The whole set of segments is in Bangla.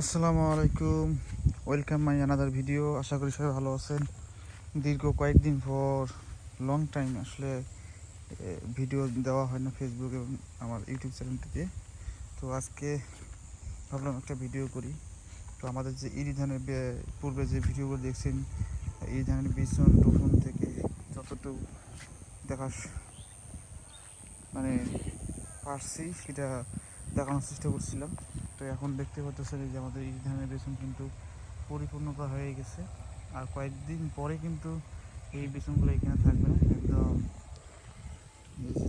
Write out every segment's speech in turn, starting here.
আসসালামু আলাইকুম। ওয়েলকাম মাই আনাদার ভিডিও আশা করি সবাই ভালো আছেন। দীর্ঘ কয়েকদিন পর লং টাইম আসলে ভিডিও দেওয়া হয় না ফেসবুক এবং আমার ইউটিউব চ্যানেলটিতে তো আজকে ভাবলাম একটা ভিডিও করি। তো আমাদের যে ইরি ধানের পূর্বে যে ভিডিওগুলো দেখছেন, ইরি ধানের বিছন রোপণ থেকে যতটুকু দেখা মানে পারছি, সেটা দেখানোর চেষ্টা করছিলাম। তো এখন দেখতে পাচ্ছেন যে আমাদের এই ধানের বেসন কিন্তু পরিপূর্ণতা হয়ে গেছে। আর কয়েকদিন পরে কিন্তু এই বেসনগুলো এখানে থাকবে না, একদম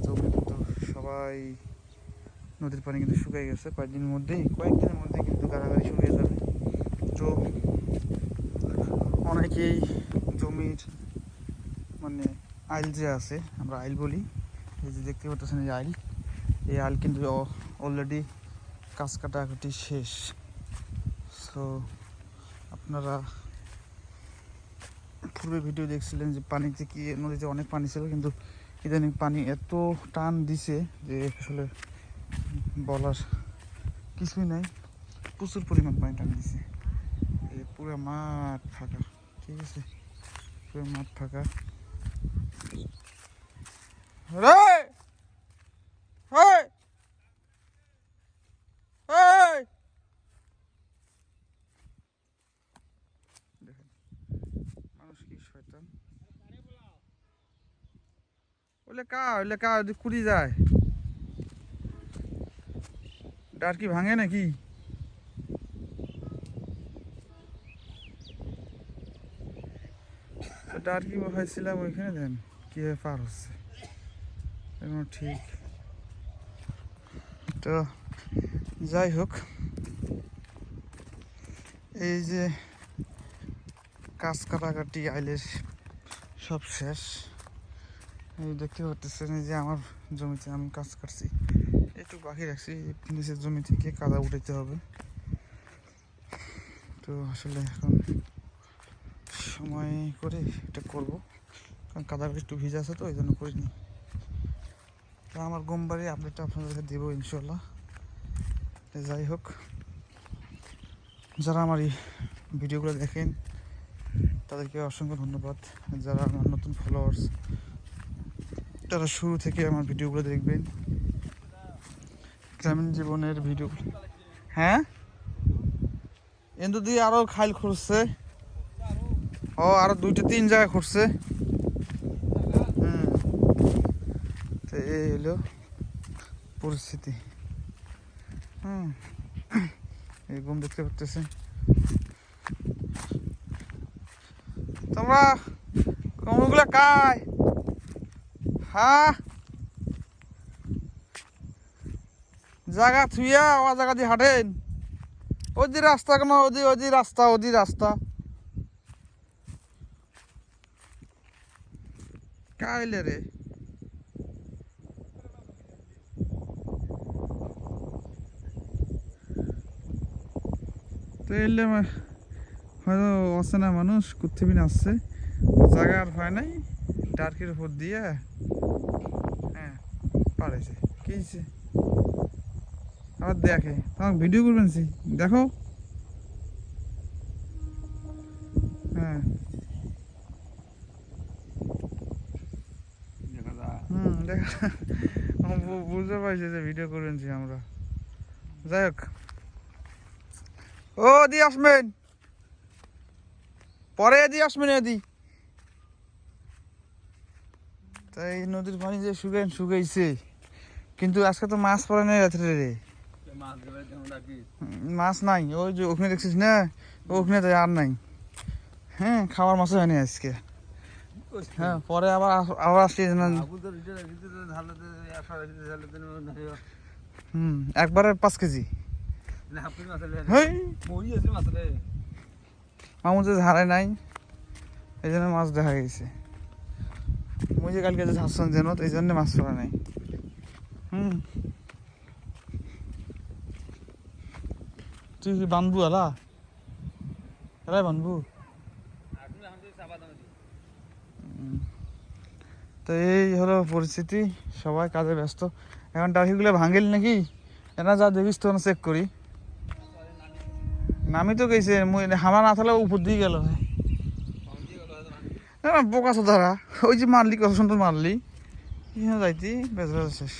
জমি কিন্তু সবাই নদীর পানি কিন্তু শুকিয়ে গেছে। কয়েকদিনের মধ্যেই, কয়েকদিনের মধ্যে কিন্তু গাড়াগাড়ি শুকিয়ে যাবে। তো অনেকেই জমির মানে আইল যে আছে, আমরা আইল বলি, এই যে দেখতে পাচ্ছেন যে আইল। এই আইল কিন্তু অলরেডি কাজ কাটাকাটি শেষ। সো আপনারা পূর্বে ভিডিও দেখছিলেন যে পানিতে কি, নদীতে অনেক পানি ছিল, কিন্তু ইদানিং পানি এত টান দিছে যে আসলে বলার কিছুই নাই। প্রচুর পরিমাণ পানি টান দিছে। পুরো মাঠ ফাঁকা, ঠিক আছে? পুরো মাঠ ফাঁকা। রে হয় এই! দেখেন, মানুষ কি শয়তান ওলে কা ওলে কা ওদিক কুড়ি যায়। ডার কি ভাঙে নাকি? ডার কি বসাইছিলাম ওইখানে দেন কীভাবে পার হচ্ছে। ঠিক। তো যাই হোক, এই যে কাজ কাটাকাটি আইলে সব শেষ। এই দেখতে পাচ্ছেন যে আমার জমিতে আমি কাজ করছি। একটু বাকি রাখছি, নিচের জমি থেকে কাদা উঠাইতে হবে। তো আসলে এখন সময় করে এটা করব। কারণ কাদাটা একটু ভিজে আছে তো, ওই জন্য করিনি। তো আমার গোমবাড়ি আপডেটটা আপনাদেরকে দেবো ইনশাল্লাহ যাই হোক, যারা আমার এই ভিডিওগুলো দেখেন, তাদেরকে অসংখ্য ধন্যবাদ। যারা আমার নতুন ফলোয়ার্স তারা শুরু থেকে আমার ভিডিওগুলো দেখবেন। গ্রামীণ জীবনের ভিডিও। হ্যাঁ? এন্দু দিয়ে আরও খাইল খুঁড়ছে। ও আরও দুইটা তিন জায়গায় হুম। তো এই হলো পরিস্থিতি। হুম। এরকম দেখতে পারতেছেন তোমরা কমগুলা কায়? জায়গা থুইয়া ও জায়গা দিয়ে হাঁটেন। ওদি রাস্তা কেন? ওদি ওদি রাস্তা ওদি রাস্তা। কাইলে রে। এলে হয়তো অচেনা মানুষ, কুত্থিবিন আসছে। জায়গা আর হয় নাই। টার্কির উপর দিয়ে হ্যাঁ পারেছে কি হয়েছে আবার দেখে তোমাকে ভিডিও করবেন সি দেখো। হ্যাঁ। হুম দেখা বুঝতে পারছি যে ভিডিও করবেন সি আমরা। যাই হোক। ও দি আসবেন। পরে এদি আসবেন এদি তাই নদীর পানি যে শুকাই শুকাইছে। কিন্তু আজকে তো মাছ পড়ে নাই রাত্রে রে। মাছ নাই। ওই যে ওখানে দেখছিস না? ওখানে তো আর নাই। হ্যাঁ খাওয়ার মাছও হয়নি আজকে। হ্যাঁ পরে আবার আবার আসছি না হুম একবারে পাঁচ কেজি। হেই! মামু যে ঝাড়ে নাই। এই জন্য মাছ দেখা গেছে। যে কালকে যে ঝাড়ছন যেন এই জন্য মাছ পড়ে নাই। হুম। তুই কি বানবু আলা? এলাই বানবু। তো এই হলো পরিস্থিতি, সবাই কাজে ব্যস্ত। এখন টাকিগুলো ভাঙিল নাকি? এনা যা দেখিস তো চেক করি। নামি তো গেছে হামা না থাকলে উপর দিয়ে গেল। না বোকা সোধারা ওই যে মারলি কথা সুন্দর মারলি যাইতি বেজরা শেষ।